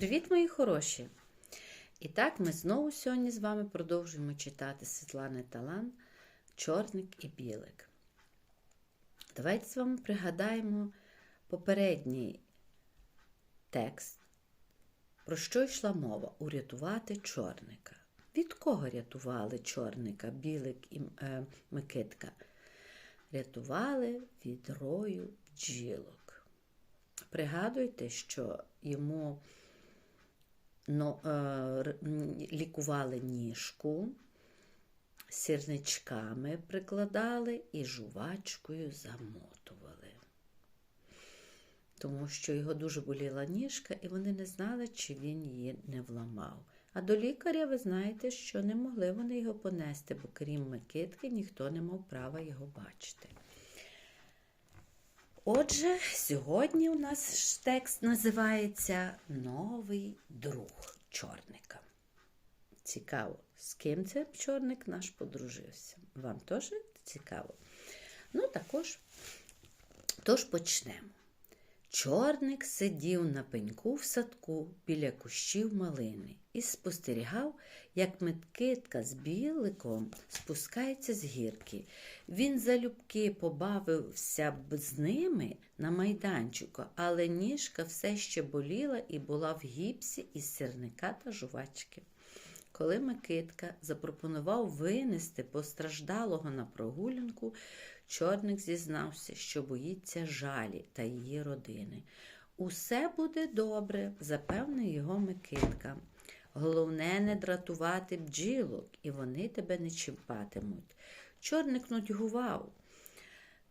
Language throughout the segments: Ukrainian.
Привіт, мої хороші! І так, ми знову сьогодні з вами продовжуємо читати Світлани Талан Чорник і білик. Давайте з вами пригадаємо попередній текст, про що йшла мова урятувати чорника. Від кого рятували чорника, білик і е, Микитка? Рятували від рою бджілок. Пригадуйте, що йому ну, е, лікували ніжку, сірничками прикладали і жувачкою замотували. Тому що його дуже боліла ніжка, і вони не знали, чи він її не вламав. А до лікаря ви знаєте, що не могли вони його понести, бо крім Микитки ніхто не мав права його бачити. Отже, сьогодні у нас текст називається Новий друг чорника. Цікаво, з ким це чорник наш подружився. Вам теж цікаво? Ну, також, тож почнемо. Чорник сидів на пеньку в садку біля кущів малини і спостерігав, як Микитка з біликом спускається з гірки. Він залюбки побавився б з ними на майданчику, але ніжка все ще боліла і була в гіпсі із сірника та жувачки. Коли Микитка запропонував винести постраждалого на прогулянку, чорник зізнався, що боїться жалі та її родини. Усе буде добре, запевнив його Микитка. Головне не дратувати бджілок, і вони тебе не чіпатимуть. Чорник нудьгував.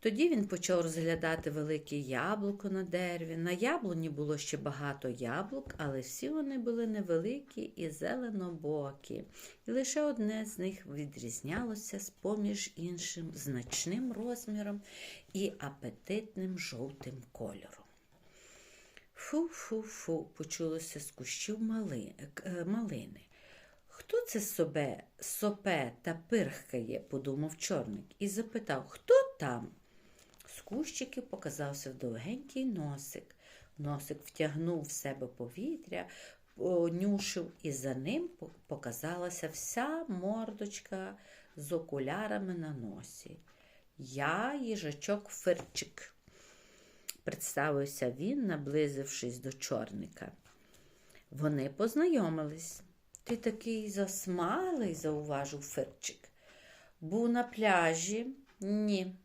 Тоді він почав розглядати велике яблуко на дереві. На яблуні було ще багато яблук, але всі вони були невеликі і зеленобокі, і лише одне з них відрізнялося з поміж іншим значним розміром і апетитним жовтим кольором. Фу-фу-фу, почулося з кущів е, малини. Хто це собе, сопе та пирхкає, подумав чорник, і запитав, хто там? З кущиків показався довгенький носик. Носик втягнув в себе повітря, понюшив, і за ним показалася вся мордочка з окулярами на носі. Я їжачок Фирчик, представився він, наблизившись до чорника. Вони познайомились. Ти такий засмалий, зауважив Фирчик. Був на пляжі? Ні,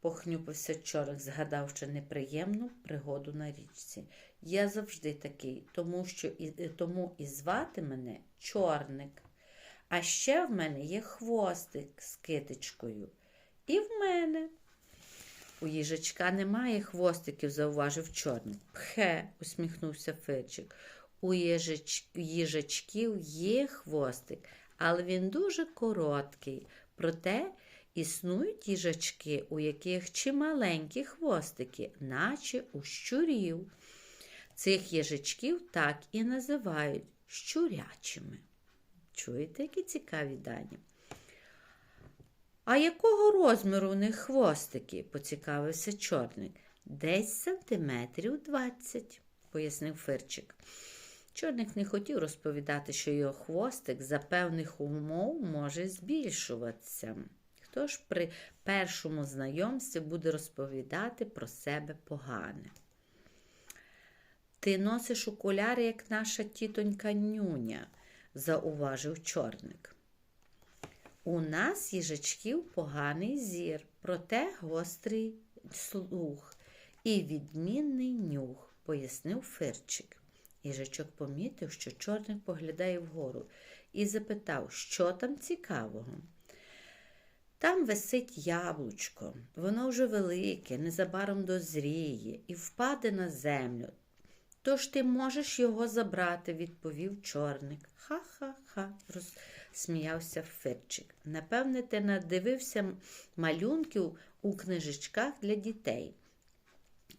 похнюпився чорик, згадавши неприємну пригоду на річці. Я завжди такий, тому що і, тому і звати мене чорник. А ще в мене є хвостик з китичкою. І в мене. У їжачка немає хвостиків, зауважив чорник. Пхе, усміхнувся Фирчик. У їжач... їжачків є хвостик, але він дуже короткий. Проте існують їжачки, у яких чималенькі хвостики, наче у щурів. Цих їжачків так і називають щурячими. Чуєте, які цікаві дані? А якого розміру у них хвостики? поцікавився чорник. Десь сантиметрів двадцять, пояснив Фирчик. Чорник не хотів розповідати, що його хвостик за певних умов може збільшуватися. Хто ж при першому знайомстві буде розповідати про себе погане? Ти носиш окуляри, як наша тітонька нюня, зауважив чорник. У нас їжачків поганий зір, проте гострий слух і відмінний нюх, пояснив Фирчик. Їжачок помітив, що чорник поглядає вгору, і запитав, що там цікавого. Там висить яблучко, воно вже велике, незабаром дозріє і впаде на землю. Тож ти можеш його забрати, відповів чорник. Ха-ха-ха, розсміявся Фирчик. Напевне, ти надивився малюнків у книжечках для дітей,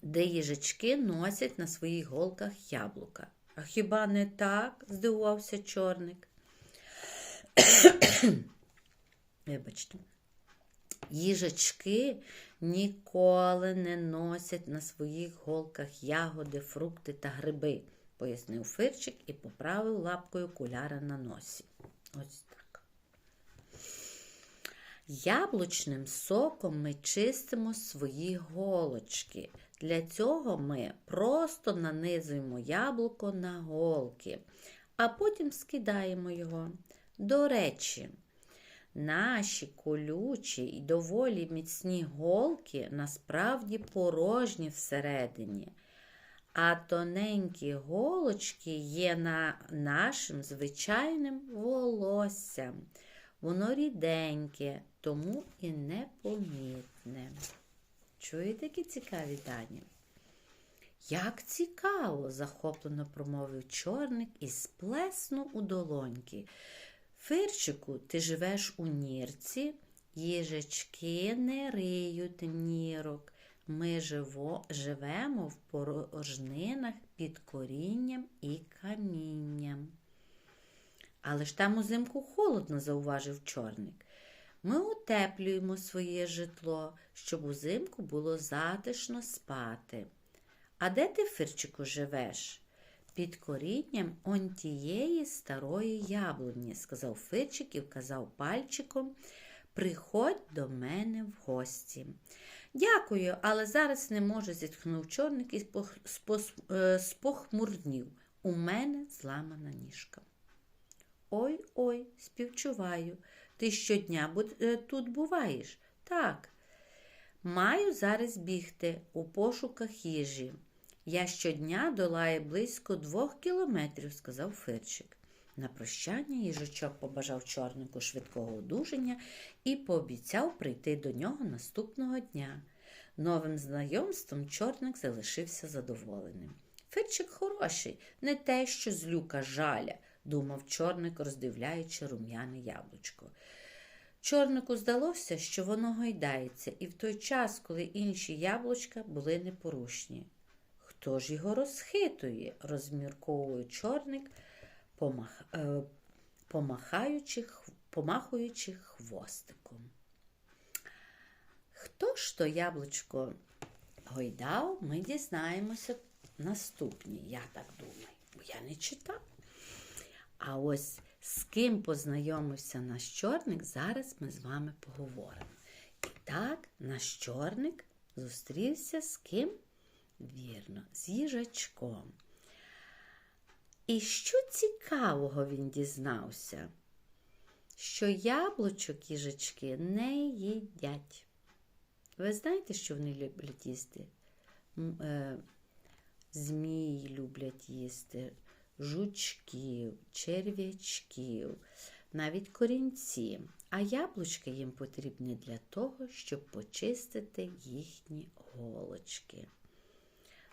де їжачки носять на своїх голках яблука. А хіба не так? здивувався чорник. Вибачте. Їжачки ніколи не носять на своїх голках ягоди, фрукти та гриби, пояснив Фирчик і поправив лапкою куляра на носі. Ось так. Яблучним соком ми чистимо свої голочки. Для цього ми просто нанизуємо яблуко на голки, а потім скидаємо його. До речі, наші колючі і доволі міцні голки насправді порожні всередині, а тоненькі голочки є на нашим звичайним волоссям. Воно ріденьке, тому і непомітне. Чуєте, які цікаві дані? Як цікаво, захоплено промовив чорник і сплеснув у долоньки. Фирчику, ти живеш у нірці, їжачки не риють нірок. Ми живо, живемо в порожнинах під корінням і камінням. Але ж там узимку холодно, зауважив чорник. Ми утеплюємо своє житло, щоб узимку було затишно спати. А де ти, Фирчику, живеш? Під корінням он тієї старої яблуні, сказав Фирчик і вказав пальчиком. Приходь до мене в гості. Дякую, але зараз не можу, зітхнув чорник і е, спохмурнів. У мене зламана ніжка. Ой ой, співчуваю. Ти щодня е, тут буваєш? Так. Маю зараз бігти у пошуках їжі. Я щодня долаю близько двох кілометрів, сказав Фирчик. На прощання їжачок побажав чорнику швидкого одужання і пообіцяв прийти до нього наступного дня. Новим знайомством чорник залишився задоволеним. Фирчик хороший, не те, що злюка жаля, думав чорник, роздивляючи рум'яне яблучко. Чорнику здалося, що воно гойдається, і в той час, коли інші яблучка були непорушні. Хто ж його розхитує, розмірковує чорник, помах, е, помахаючи, помахуючи хвостиком. Хто ж то яблучко гойдав, ми дізнаємося наступні, я так думаю, бо я не читав. А ось з ким познайомився наш чорник, зараз ми з вами поговоримо. І так, наш чорник зустрівся з ким? Вірно, з їжачком. І що цікавого він дізнався? Що яблучок їжачки не їдять. Ви знаєте, що вони люблять їсти? Е, Змії люблять їсти, жучків, черв'ячків, навіть корінці. А яблучка їм потрібні для того, щоб почистити їхні голочки.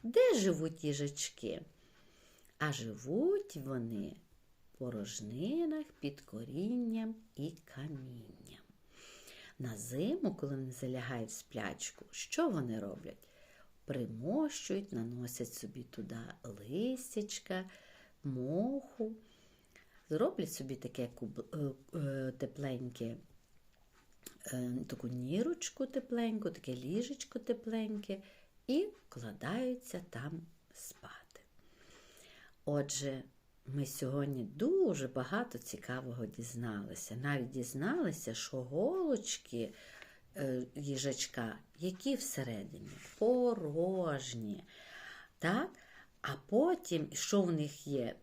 Де живуть їжачки? А живуть вони в порожнинах під корінням і камінням. На зиму, коли вони залягають в сплячку, що вони роблять? Примощують, наносять собі туди листячка, моху, зроблять собі таке е, е, тепленьке, е, таку нірочку тепленьку, таке ліжечко тепленьке і вкладаються там спати. Отже, ми сьогодні дуже багато цікавого дізналися. Навіть дізналися, що голочки е, їжачка, які всередині порожні. Так? А потім, що в них є?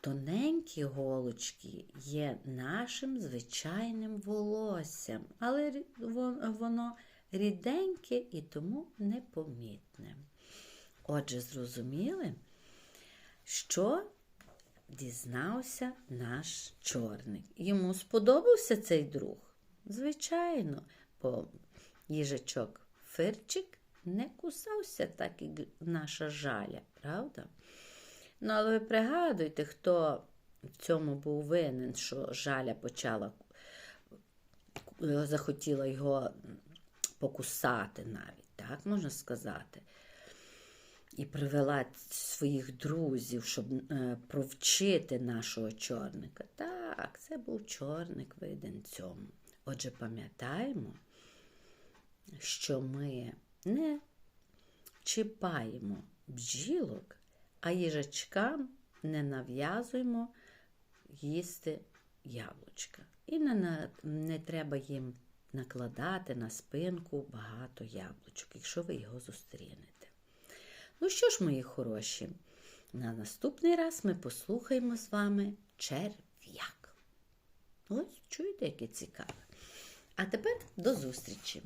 Тоненькі голочки є нашим звичайним волоссям, але воно ріденьке і тому непомітне. Отже, зрозуміли, що дізнався наш чорник. Йому сподобався цей друг? Звичайно, бо їжачок Фирчик не кусався, так і наша жаля, правда? Ну, але ви пригадуйте, хто в цьому був винен, що жаля почала е, захотіла його покусати навіть, так можна сказати. І привела своїх друзів, щоб е, провчити нашого чорника. Так, це був чорник виден цьому. Отже, пам'ятаємо, що ми не чіпаємо бджілок, а їжачкам не нав'язуємо їсти яблучка. І не, не треба їм накладати на спинку багато яблучок, якщо ви його зустрінете. Ну що ж, мої хороші, на наступний раз ми послухаємо з вами черв'як. Ось, чуєте, яке цікаве. А тепер до зустрічі!